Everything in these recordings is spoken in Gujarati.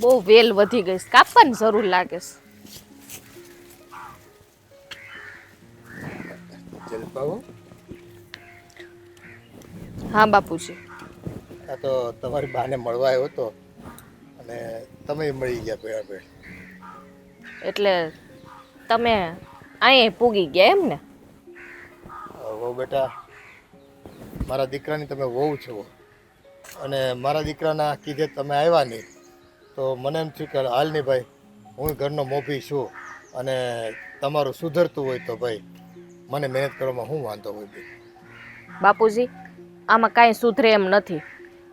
બહુ વેલ વધી ગઈ. કાપવાની જરૂર લાગે છે. હા બાપુજી. આ તો તમારી બાને મળવા આવ્યો હતો અને તમે મળી ગયા ભેળા ભેળ એટલે તમે અહીં પૂગી ગયા એમ ને? વહુ બેટા મારા દીકરાની તમે વહુ છો. અને મારા દીકરાના કીધે તમે આવ્યા નહીં. તો મને એમ થયું કે હાલની ભાઈ હું ઘરનો મોભી છું અને તમારું સુધરતું હોય તો ભાઈ મને મહેનત કરવામાં શું વાંધો હોય ભાઈ. બાપુજી આમાં કાંઈ સુધરે એમ નથી.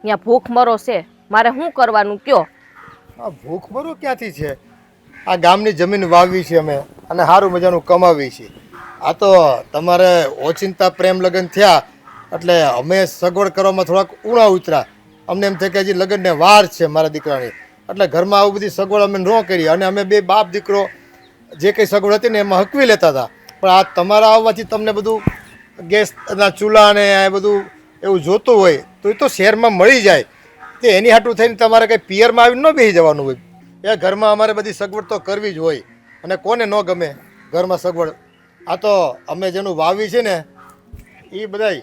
ત્યાં ભૂખમરો છે મારે શું કરવાનું કયો? આ ભૂખમરો ક્યાંથી છે? આ ગામની જમીન વાવી છે અમે અને સારું મજાનું કમાવી છે. આ તો તમારે ઓચિંતા પ્રેમ લગ્ન થયા એટલે અમે સગવડ કરવામાં થોડાક ઉણા ઉતરા. અમને એમ થાય કે હજી લગ્નને વાર છે મારા દીકરાની. એટલે ઘરમાં આવું બધી સગવડ અમે ન કરી. અને અમે બે બાપ દીકરો જે કંઈ સગવડ હતી ને એમાં હકવી લેતા હતા. પણ આ તમારા આવવાથી તમને બધું ગેસના ચૂલા ને આ બધું એવું જોતું હોય, તો એ તો શહેરમાં મળી જાય. તે એની હાટું થઈને તમારે કંઈ પિયરમાં આવીને ન બેસી જવાનું હોય. એ ઘરમાં અમારે બધી સગવડ તો કરવી જ હોય. અને કોને ન ગમે ઘરમાં સગવડ? આ તો અમે જેનું વાવી છે ને એ બધાય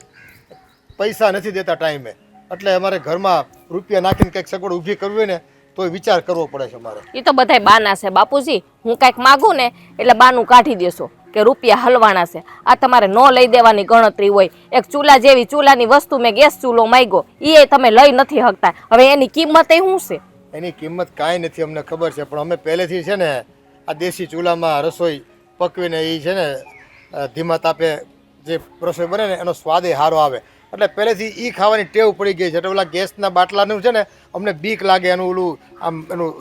પૈસા નથી દેતા ટાઈમે. એટલે અમારે ઘરમાં રૂપિયા નાખીને કંઈક સગવડ ઊભી કરવી હોય ને તોય વિચાર કરવો પડે છે મારે. એ તો બધાય બાના છે બાપુજી. હું કાંઈક માગું ને એટલે બાનું કાઢી દેશો કે રૂપિયા હલવાના છે. આ તમારે ન લઈ દેવાની ગણતરી હોય. એક ચૂલા જેવી ચૂલાની વસ્તુ મેં ગેસ ચૂલો માંગ્યો. એ તમે લઈ નથી શકતા હવે એની કિંમત એ શું છે? એની કિંમત કાંઈ નથી અમને ખબર છે પણ અમે પહેલેથી છે ને આ દેશી ચૂલામાં રસોઈ પકવીને એ છે ને ધીમા તાપે જે રસોઈ બને ને એનો સ્વાદ એ સારો આવે. એટલે પહેલેથી એ ખાવાની ટેવ પડી ગઈ છે. એટલે ઓલા ગેસના બાટલાનું છે ને અમને બીક લાગે એનું ઓલું આમ એનું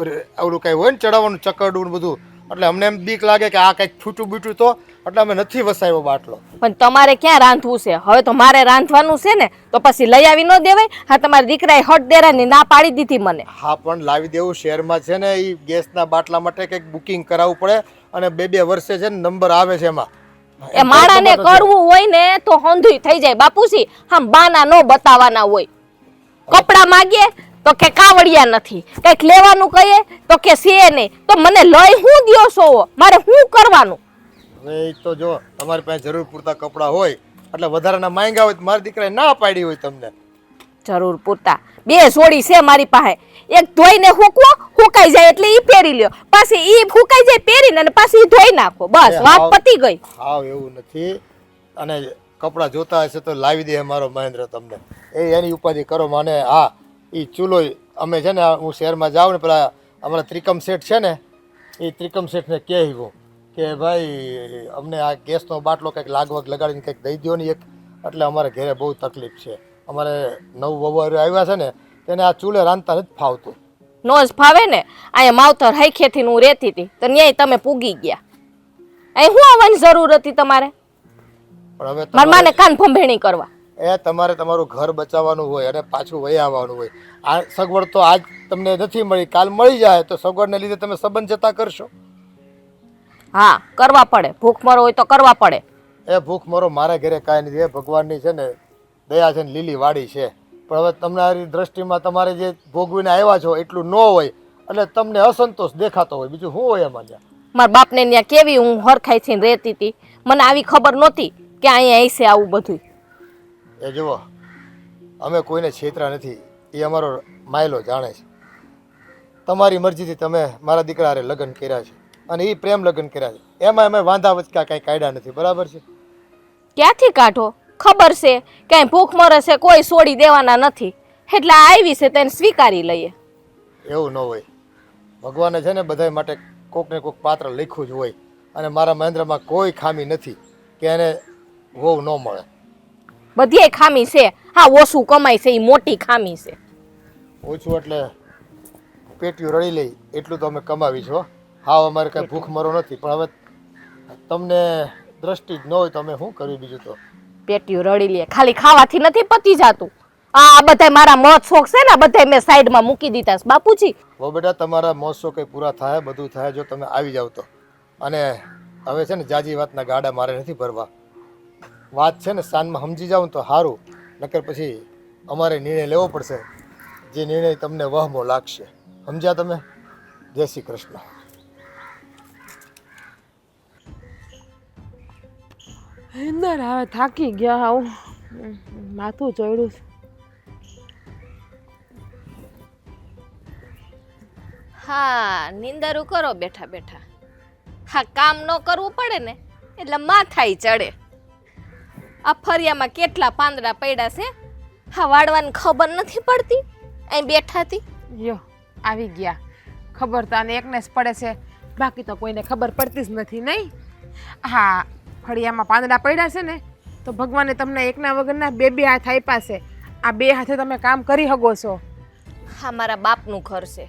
ઓલું કાંઈ હોય ને ચડાવવાનું ચકરડું બધું. એટલે અમને એમ બીક લાગે કે આ કંઈક છૂટું બીટું તો એટલે અમે નથી વસાવ્યો બાટલો. પણ તમારે ક્યાં રાંધવું છે? હવે તો મારે રાંધવાનું છે ને તો પછી લઈ આવી ન દેવાય? હા તમારા દીકરાએ હટ દેરાની ના પાડી દીધી મને. હા પણ લાવી દેવું શહેરમાં છે ને એ ગેસના બાટલા માટે કંઈક બુકિંગ કરાવવું પડે અને બે બે વર્ષે છે ને નંબર આવે છે એમાં. એ માણાને કરવું હોય ને તો હંધુય થઈ જાય. બાપુસી આમ બાના નો બતાવવાના હોય. કપડા માગીએ તો કે કાવડિયા નથી. કંઈક લેવાનું કહીએ તો કે છે નહીં તો મને લઈ હું દિયો છો મારે શું કરવાનું? હવે એ તો જો તમારી પાસે જરૂર પૂરતા કપડા હોય એટલે વધારાના માંગ્યા હોય તો મારી દીકરાએ ના પાડી હોય તમને. જરૂર પૂરતા. બે જોડી છે મારી પાસે. એક ધોઈને હૂકવો હુકાઈ જાય એટલે ઈ પહેરી લ્યો. પાછી ઈ હુકાઈ જાય પહેરીને અને પાછી ઈ ધોઈ નાખો. બસ વાત પતી ગઈ. હાવ એવું નથી. અને કપડાં જોતા હશે તો લાવી દે મારો મહેન્દ્ર તમને. એ એની ઉપાધિ કરો મને. હા એ ચૂલો અમે છે ને હું શહેરમાં જાઉં ને પેલા અમારા ત્રિકમ શેઠ છે ને એ ત્રિકમ શેઠને કહેવું કે ભાઈ અમને આ ગેસનો બાટલો કંઈક લાગવગ લગાડીને કંઈક દઈ દો ને એક. એટલે અમારે ઘરે બહુ તકલીફ છે. અમારે નવું વવારું આવ્યા છે ને તેને આ ચૂલે રાંધતા નથી ફાવતું. નો જ ફાવે ને અહીંયા માવતર હૈખેથી હું રહેતી હતી તો ન્યાય તમે પૂગી ગયા. અહીં હું આવવાની જરૂર હતી તમારે? પણ હવે મારા માને કાન ભંભેણી કરવા. એ તમારે તમારું ઘર બચાવવાનું હોય અને પાછું વહી આવવાનું હોય. આ સગવડ તો આજ તમને નથી મળી કાલ મળી જાય તો સગવડને લીધે તમે સંબંધ જતા કરશો. હા કરવા પડે. ભૂખ મરો હોય તો કરવા પડે. એ ભૂખ મરો મારા ઘરે કાંઈ નથી. એ ભગવાનની છે ને દયા છે ને લીલી વાડી છે. પણ હવે તમારી દ્રષ્ટિમાં તમારે જે ભોગવીને આવ્યા છો એટલું ન હોય એટલે તમને અસંતોષ દેખાતો હોય. બીજું શું હોય એમાં મારા બાપને ત્યાં કેવી હું હરખાઈ થઈને રહેતી હતી? મને આવી ખબર નહોતી કે અહીંયા હશે આવું બધું એ જુઓ અમે કોઈને છેતરા નથી. એ અમારો માયલો જાણે છે. તમારી મરજીથી તમે મારા દીકરા હારે લગ્ન કર્યા છે. અને એ પ્રેમ લગ્ન કર્યા છે. એમાં અમે વાંધા વચકા કાંઈ કાઢ્યા નથી. બરાબર છે? ક્યાંથી કાઢો? ખબર છે ક્યાંય ભૂખ મરે છે કોઈ છોડી દેવાના નથી. એટલે આવી છે તેને સ્વીકારી લઈએ. એવું ન હોય. ભગવાને છે ને બધા માટે કોક ને કોક પાત્ર લખ્યું જ હોય. અને મારા મહેન્દ્રમાં કોઈ ખામી નથી કે એને વહુ ન મળે. બધી ખામી છે. હા ઓછું કમાય છે એ મોટી ખામી છે. ઓછું એટલે પેટીયું રડી લઈ એટલું તો અમે કમાવી છો હા. અમારે કઈ ભૂખ મરો નથી પણ હવે તમને દ્રષ્ટિ જ ન હોય તો અમે શું કરવી બીજું તો? પેટીયું રડી લે. ખાલી ખાવાથી નથી પતી જાતું. આ બધા મારા મોત શોખ છે ને બધા મેં સાઈડમાં મૂકી દીધા છે. બાપુજી. વો બેટા, તમારા મોત શોખ પૂરા થાય, બધું થાય જો તમે આવી જાવ તો. અને હવે છે ને, જાજી વાતના ગાડા મારે નથી ભરવા. વાત છે ને સાંજમાં સમજી જાવ તો સારું નકર પછી અમારે નિર્ણય લેવો પડશે. જે નિર્ણય તમને વહમો લાગશે. સમજ્યા તમે? જય શ્રી કૃષ્ણ. અંદર હવે થાકી ગયા આવું. માથું ચડ્યું છે. હા નિંદરું કરો બેઠા બેઠા. હા કામ ન કરવું પડે ને એટલે માથાય ચડે. આ ફરિયામાં કેટલા પાંદડા પડ્યા છે? હા વાળવાની ખબર નથી પડતી? અહીં બેઠાતી યો આવી ગયા. ખબર તો આને એકને જ પડે છે. બાકી તો કોઈને ખબર પડતી જ નથી નહીં? હા ફળિયામાં પાંદડા પડ્યા છે ને તો ભગવાને તમને એકના વગરના બે બે હાથ આપ્યા છે. આ બે હાથે તમે કામ કરી શકો છો. હા મારા બાપનું ઘર છે.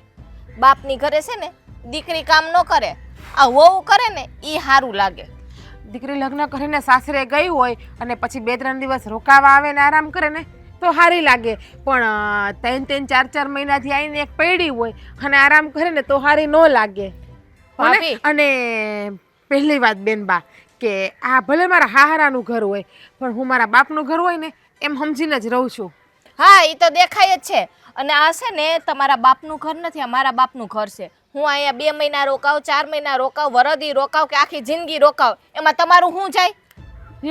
બાપની ઘરે છે ને દીકરી કામ ન કરે. આ વહુ કરે ને એ સારું લાગે. દીકરી લગ્ન કરીને સાસરે ગઈ હોય અને પછી બે ત્રણ દિવસ રોકાવા આવે ને આરામ કરે ને તો સારી લાગે. પણ ત્રણ ત્રણ ચાર ચાર મહિનાથી આવીને એક પૈડી હોય અને આરામ કરે ને તો સારી ન લાગે. અને પહેલી વાત બેનબા કે આ ભલે મારા હાહરાનું ઘર હોય, પણ હું મારા બાપનું ઘર હોય ને, એમ સમજીને જ રહું છું. હા એ તો દેખાય જ છે. અને આ છે ને, તમારા બાપનું ઘર નથી, આ મારા બાપનું ઘર છે. હું અહીંયા બે મહિના રોકાવ, ચાર મહિના રોકાવ, વરદી રોકાવ કે આખી જિંદગી રોકાવ, એમાં તમારું શું જાય?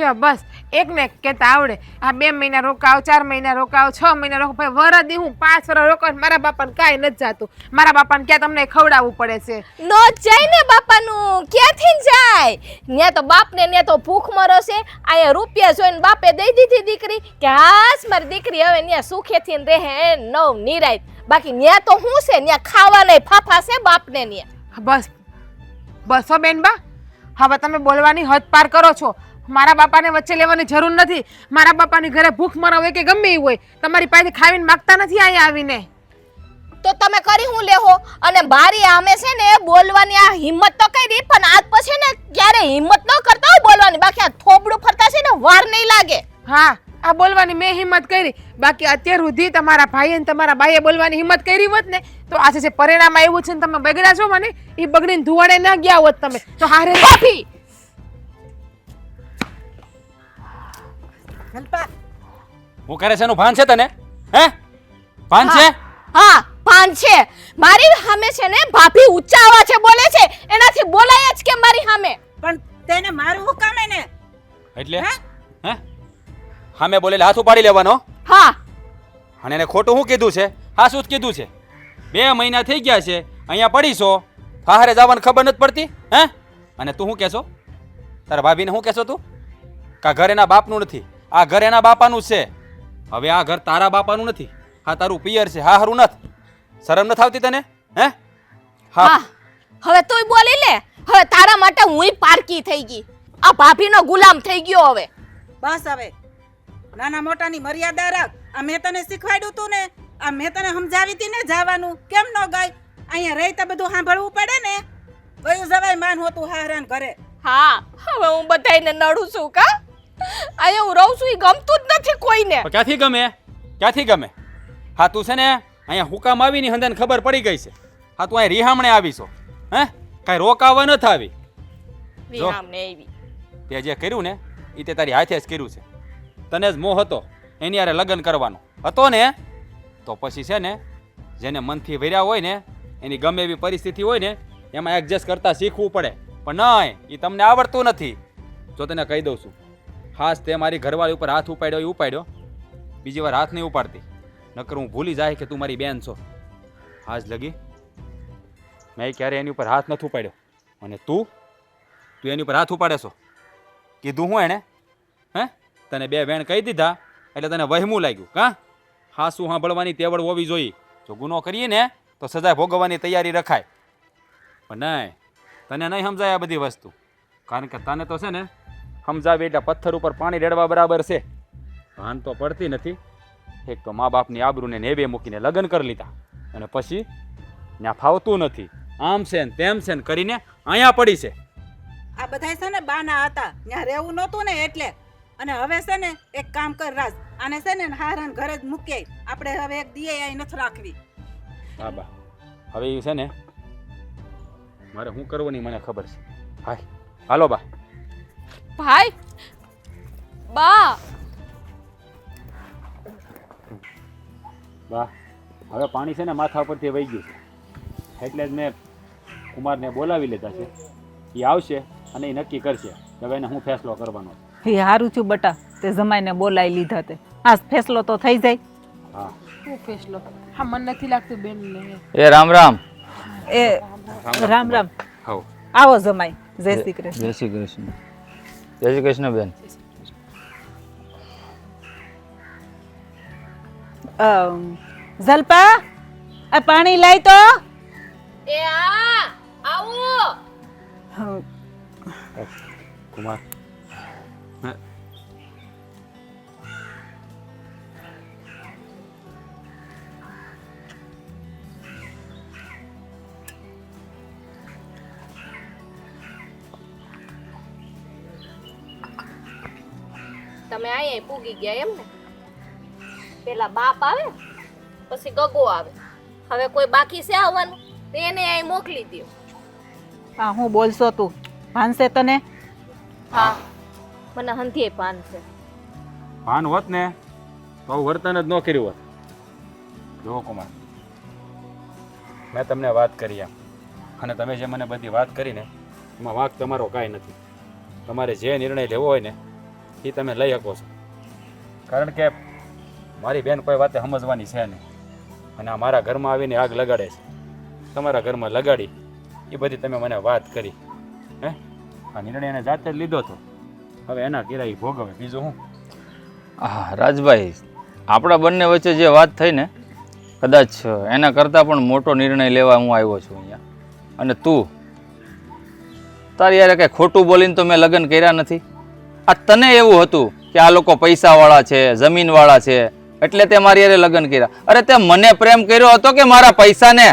યો બસ. એક ને કહેતા આવડે. આ બે મહિના રોકાવ ચાર મહિના રોકાવ છ મહિના રોકાવ. ભાઈ વરદી હું પાંચ વર રોકાવ મારા બાપાને કાંઈ નથી જાતું. મારા બાપાને ક્યાં તમને ખવડાવવું પડે છે? નો જાય ને બાપાનું ક્યાંથી જાય? ને તો બાપને ને તો ભૂખ મરો છે. અહીંયા રૂપિયા જોઈને બાપે દઈ દીધી દીકરી કે હાસ મારી દીકરી હવે ત્યાં સુખેથી રહે નવ નિરાય બાકી ન્યા તો શું છે ન્યા ખાવાના ફાફા છે બાપને ન્યા. બસ. બસ હો બેનબા હવે તમે બોલવાની હદ પાર કરો છો. મારા બાપાને વચ્ચે લેવાની જરૂર નથી. મારા બાપાની ઘરે ભૂખ મરા હોય કે ગમે એ હોય તમારી પાસે ખાવીને માગતા નથી અહીંયા આવીને. તો તમે કરી હું લેહો? અને મારી આમે છે ને બોલવાની આ હિંમત તો કરી પણ આજ પછી ને ક્યારે હિંમત ન કરતા હોય બોલવાની. બાકી આ થોબડું ફરતા છે ને વાર નહીં લાગે. હા આ બોલવાની મેં હિંમત કરી. બાકી અત્યાર સુધી તમારા ભાઈએ અને તમારા બાઈએ બોલવાની હિંમત કરી હોત ને તો આજે જે પરિણામ આવ્યું છે ને તમે બગડ્યા છો મને એ બગડીને ધુવાડે ના ગયા હોત તમે. તો હારે ભાભી હું કરે છે? એનું ભાન છે તને? હે? ભાન છે? હા ભાન છે. મારી સામે છે ને ભાભી ઊંચા અવાજે બોલે છે. એનાથી બોલાય જ કે મારી સામે. પણ તેને મારું હું કામે ને એટલે? હે? સામે બોલેલે હાથ ઉપાડી લેવાનો. હા. અને એને ખોટું શું કીધું છે? હા શું જ કીધું છે? બે મહિના થઈ ગયા છે. અહીંયા પડીશો. ફાહરે જવાની ખબર નથી પડતી? હે? અને તું શું કહેશો? તારા ભાભીને શું કહેશો તું? કા ઘર એના બાપનું નથી? આ ઘર એના બાપાનું છે. હવે આ ઘર તારા બાપાનું નથી. હા તારું પિયર છે. હા હારું નથી. શરમ નથી આવતી તને? હે? હા. હવે તુંય બોલી લે. હવે તારા માટે હુંય પારકી થઈ ગઈ. આ ભાભીનો ગુલામ થઈ ગયો હવે. બસ હવે. નાના મોટાની મર્યાદા રાખ. આ મેં તને શીખવાડ્યું તું ને. આ મેં તને સમજાવી હતી ને જવાનું. કેમ ન ગઈ? અહીંયા રહી તો બધું સાંભળવું પડે ને. કયું જવાય માન હોતું હારાન ઘરે. હા. હવે હું બધાયને નડું છું કા? અહીંયા હું રહું છું એ ગમતું જ નથી કોઈને. ક્યાંથી ગમે? ક્યાંથી ગમે? હા તું છે ને અહીંયા હુકામ આવીની હંદાને ખબર પડી ગઈ છે. હા તું અહીં રિહામણે આવીશો. હે? કાંઈ રોકાવા ન થાવી. રિહામણે આવી. તે જે કર્યું ને એ તે તારી હાથે જ કર્યું છે. તને જ મોહ હતો એની હારે લગ્ન કરવાનો. હતો ને તો પછી છે ને જેને મનથી વર્યા હોય ને એની ગમે એવી પરિસ્થિતિ હોય ને એમાં એડજસ્ટ કરતા શીખવું પડે. પણ નહીં એ તમને આવડતું નથી. જો તને કહી દઉં છું ખાસ તે મારી ઘરવાળી ઉપર હાથ ઉપાડ્યો એ ઉપાડ્યો. બીજી વાર હાથ નહીં ઉપાડતી. નકર હું ભૂલી જાય કે તું મારી બેન છો. હાજ લગી મેં ક્યારે એની ઉપર હાથ નથી ઉપાડ્યો. અને તું? તું એની ઉપર હાથ ઉપાડે છો? કીધું હું એણે હે? તને બે વેણ કહી દીધા, એટલે તને વહેમું લાગ્યું. કા? હાસું સાંભળવાની તેવડ હોવી જોઈએ. જો ગુનો કરીએ ને, તો સજા ભોગવવાની તૈયારી રખાય. પણ નહીં, તને નહીં સમજાય આ બધી વસ્તુ. કારણ કે તને તો છે ને સમજાવી એટલે પથ્થર ઉપર પાણી રેડવા બરાબર છે. ભાન તો પડતી નથી. એક તો મા બાપની આબરૂને નેવે મૂકીને લગ્ન કરી લીધા અને પછી ત્યાં ફાવતું નથી. આમ છે ને તેમ છે ને કરીને અહીંયા પડી છે. આ બધાય છે ને બાના હતા. ત્યાં રહેવું નહોતું ને એટલે. અને હવે છે ને એક કામ કર રાજ. આને છે ને હારાન ઘરે જ મૂકીએ આપણે હવે એક દીએ અહીં નથી રાખવી. હા બા. હવે એ છે ને મારે શું કરવું નહીં મને ખબર છે. હાય. હાલો બા. ભાઈ બા. બા હવે પાણી છે ને માથા ઉપરથી વહી ગયું છે. એટલે જ મેં કુમારને બોલાવી લીધા છે. એ આવશે અને એ નક્કી કરશે કે હવે એને હું ફેસલો કરવાનો એ હારું છું બટા. તે જમાઈને બોલાવી લીધા તે. આ ફેસલો તો થઈ જાય. હા. શું ફેસલો? હા મને નથી લાગતું બેન એ રામ રામ. એ રામ રામ. આવો જમાઈ. જય શ્રી કૃષ્ણ. જય શ્રી કૃષ્ણ. જય શ્રી કૃષ્ણ બેન. ઝલપા જલપા આ પાણી લાય તો. એ આ આવો. કુમાર તમે અહીંયા પૂગી ગયા એમ ને? પેલા બાપ આવે પછી ગગો આવે. હવે કોઈ બાકી છે આવવાનું તો એને અહીં મોકલી દો હા હું બોલશો તું. ભાનશે તને? હા. મને હંધીએ પાન છે ભાન હોત ને તો વર્તન જ ન કર્યું હોત. જુઓ કુમાર મેં તમને વાત કરી એમ. અને તમે જે મને બધી વાત કરી ને એમાં વાંક તમારો કાંઈ નથી. તમારે જે નિર્ણય લેવો હોય ને એ તમે લઈ શકો છો. કારણ કે મારી બેન કોઈ વાતે સમજવાની છે નહીં. અને આ મારા ઘરમાં આવીને આગ લગાડે છે. તમારા ઘરમાં લગાડી, એ બધી તમે મને વાત કરી. હે? આ નિર્ણય એને જાતે જ લીધો હતો હવે એના કિરાઈ ભોગવે, બીજું હું? હા રાજભાઈ, આપણા બંને વચ્ચે જે વાત થઈ ને, કદાચ એના કરતાં પણ મોટો નિર્ણય લેવા હું આવ્યો છું અહીંયા. અને તું, તારી યારે કંઈ ખોટું બોલીને તો મેં લગ્ન કર્યા નથી? આ તને એવું હતું કે આ લોકો પૈસાવાળા છે જમીનવાળા છે એટલે તે મારી યારે લગ્ન કર્યા. અરે તે મને પ્રેમ કર્યો હતો કે મારા પૈસાને?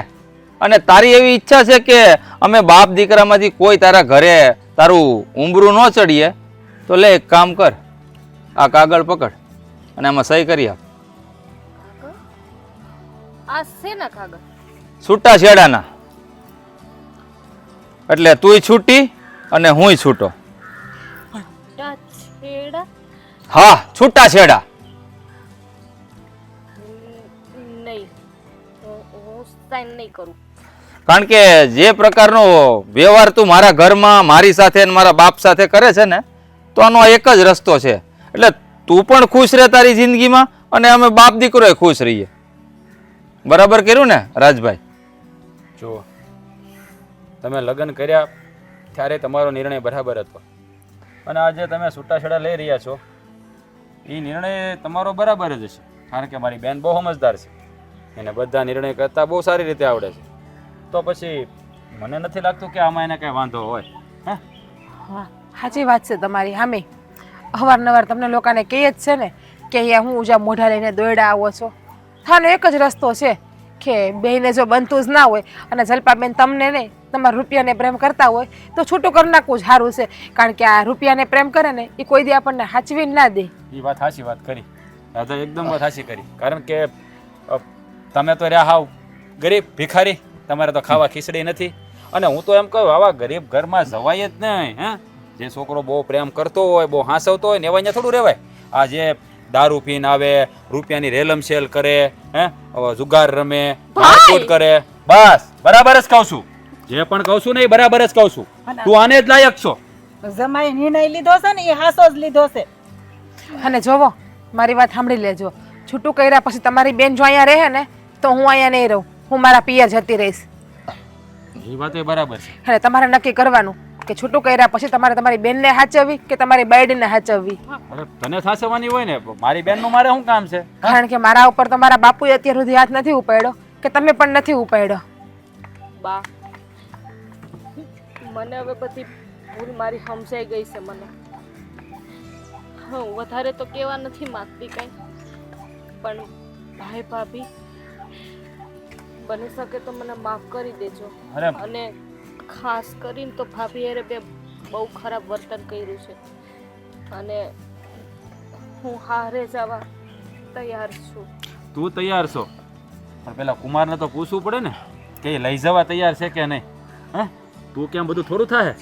અને તારી એવી ઈચ્છા છે કે અમે બાપ દીકરામાંથી કોઈ તારા ઘરે તારું ઉંબરું ન ચડીએ? તો લે એક કામ કર આ કાગળ પકડ અને આમાં સહી કરી આપ. આ છે ને કાગળ? છૂટા છેડાના એટલે તુંય છૂટી અને હુંય છૂટો. છેડા? હા છૂટા છેડા. નહીં. હું- હું સાઈન નહીં કરું. કારણ કે જે પ્રકારનો વ્યવહાર તું મારા ઘરમાં મારી સાથે અને મારા બાપ સાથે કરે છે ને તો આનો એક જ રસ્તો છે. એટલે તું પણ ખુશ રહે તારી જિંદગીમાં અને અમે બાપ દીકરોએ ખુશ રહીએ. બરાબર કર્યું ને રાજભાઈ? જુઓ તમે લગ્ન કર્યા ત્યારે તમારો નિર્ણય બરાબર હતો. અને આજે તમે છૂટાછેડા લઈ રહ્યા છો એ નિર્ણય તમારો બરાબર જ છે કારણ કે મારી બેન બહુ સમજદાર છે. એને બધા નિર્ણય કરતાં બહુ સારી રીતે આવડે છે. તો પછી મને નથી લાગતું કે આમાં એને કંઈ વાંધો હોય. હે? સાચી વાત છે તમારી, હામે. અવારનવાર તમને લોકોને કહે જ છે ને કે અહીંયા હું ઉજા મોઢા લઈને દોયડા આવો છો. થાનો એક જ રસ્તો છે કે બેને જો બનતું જ ના હોય અને જલપાબેન તમને નહીં તમારા રૂપિયાને પ્રેમ કરતા હોય તો છૂટું કરી નાખવું સારું છે. કારણ કે આ રૂપિયાને પ્રેમ કરે ને એ કોઈ દી આપણને હાચવી ના દે. એ વાત સાચી વાત કરી. રાધા એકદમ વાત સાચી કરી. કારણ કે તમે તો રહ્યા હાવ ગરીબ ભિખારી. તમારે તો ખાવા ખીચડી નથી. અને હું તો એમ કહું આવા ગરીબ ઘરમાં જવાય જ નહીં હે? જે છોકરો બહુ પ્રેમ કરતો હોય બહુ હાંસવતો હોય ને એવા અહીંયા થોડું રહેવાય. આ જે દારૂ પીને આવે રૂપિયાની રેલમ સેલ કરે હે? જુગાર રમે કરે. બસ બરાબર જ કહું છું. જે પણ કહું છું ને એ બરાબર જ કહું છું. તું આને જ લાયક છો. જમાઈ નિર્ણય લીધો છે ને એ હાસો જ લીધો છે. અને જોવો મારી વાત સાંભળી લેજો. છૂટું કર્યા પછી તમારી બેન જો અહીંયા રહે ને તો હું અહીંયા નહીં રહું. હું મારા પિયર જતી રહીશ. એ વાત એ બરાબર છે. અને તમારે નક્કી કરવાનું કે છૂટું કર્યા પછી તમારે તમારી બેનને હાચવવી કે તમારી બાયડીને હાચવવી? અરે તને સાચવવાની હોય ને મારી બેનનું મારે શું કામ છે? કારણ કે મારા ઉપર તમારા મારા બાપુએ અત્યાર સુધી હાથ નથી ઉપાડ્યો કે તમે પણ નથી ઉપાડ્યો. બા મને હવે બધી ભૂલ મારી સમજાઈ ગઈ છે મને. હું વધારે તો કહેવા નથી માગતી કંઈ પણ ભાઈ ભાભી બની શકે તો મને માફ કરી દેજો. અને ખાસ કરીને તો ભાભી અરે બે બહુ ખરાબ વર્તન કર્યું છે. અને હું હારે જવા તૈયાર છું. તું તૈયાર છો? પણ પેલા કુમારને તો પૂછવું પડે ને કે એ લઈ જવા તૈયાર છે કે નહીં? હે? તું કેમ બધું થોડું થાય?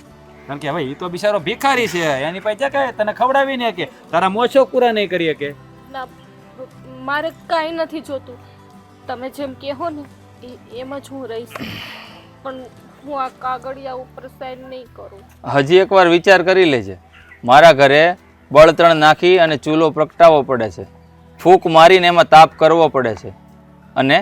કારણ કે હવે એ તો બિચારો ભિખારી છે એની પાસે ક્યાં તને ખવડાવી ને કે તારા મોછો પૂરા નહીં કરી કે ના મારે કાંઈ નથી જોતું. તમે જેમ કહો ને એ એમ જ હું રહીશ. પણ હું આ કાગળિયા ઉપર સાઈન નહીં કરું. હજી એકવાર વિચાર કરી લેજે. મારા ઘરે બળતણ નાખી અને ચૂલો પ્રગટાવવો પડે છે. ફૂંક મારીને એમાં તાપ કરવો પડે છે. અને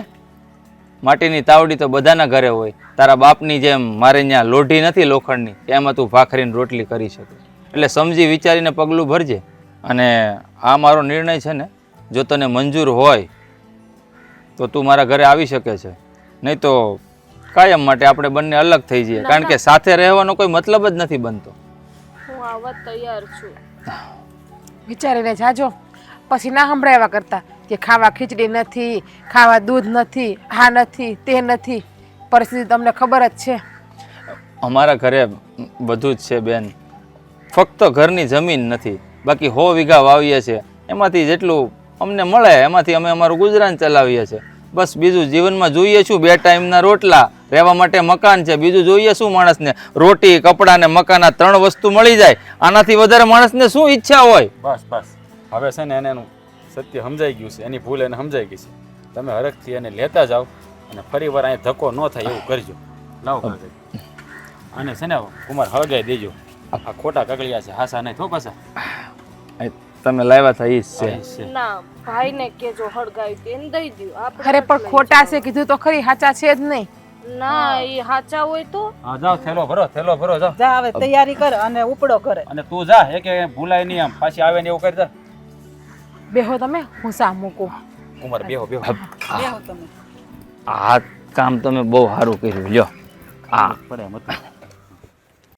માટીની તાવડી તો બધાના ઘરે હોય. તારા બાપની જેમ મારે ત્યાં લોઢી નથી લોખંડની એમાં તું ભાખરીને રોટલી કરી શકે. એટલે સમજી વિચારીને પગલું ભરજે. અને આ મારો નિર્ણય છે ને જો તને મંજૂર હોય તો તું મારા ઘરે આવી શકે છે. નહીં તો કાયમ માટે આપણે બંને અલગ થઈ જઈએ. કારણ કે સાથે રહેવાનો કોઈ મતલબ જ નથી બનતો. હું આવવા તૈયાર છું. વિચારીને જાજો. પછી ના સંભળાવ્યા કરતા. કે ખાવા ખીચડી નથી ખાવા દૂધ નથી આ નથી તે નથી. પરિસ્થિતિ તમને ખબર જ છે. અમારા ઘરે બધું જ છે બેન. ફક્ત ઘરની જમીન નથી બાકી હો વીઘા વાવીએ છીએ. એમાંથી જેટલું અમને મળે એમાંથી અમે અમારું ગુજરાન ચલાવીએ છીએ. બસ બીજું જીવનમાં જોઈએ શું? બે ટાઈમના રોટલા રહેવા માટે મકાન છે. બીજું જોઈએ શું માણસને? રોટી કપડાં ને મકાન આ ત્રણ વસ્તુ મળી જાય. આનાથી વધારે માણસને શું ઈચ્છા હોય? બસ બસ. હવે છે ને એને એનું સત્ય સમજાઈ ગયું છે એની ભૂલ એને સમજાઈ ગઈ છે. તમે હરખથી એને લેતા જાઓ અને ફરી વાર અહીં ધક્કો ન થાય એવું કરજો. લાવો કાગળ. અને છે ને કુમાર હળગાઈ દેજો. આ ખોટા કગળિયા છે હાસા નહીં થો પાછા. તમે લાવ્યા હતા ઈ છે. ના છે. ના કેજો હળગાઈ તેને દઈ દયો. અરે પણ ખોટા છે કીધું તો ખરી સાચા છે જ નહીં. ના એ સાચા હોય તો? હા જાઓ થેલો ભરો થેલો ભરો જાવ જા હવે તૈયારી કર અને ઉપડો કરે અને તું જા એ કે ભૂલાય નહીં આમ પાછી આવે ને એવું કરી દે. બેહો તમે હું સા મૂકું કુમાર બેહો બેહો બેહો તમે આ કામ તમે બહુ સારું કર્યું લ્યો. આ પડે એમ હતું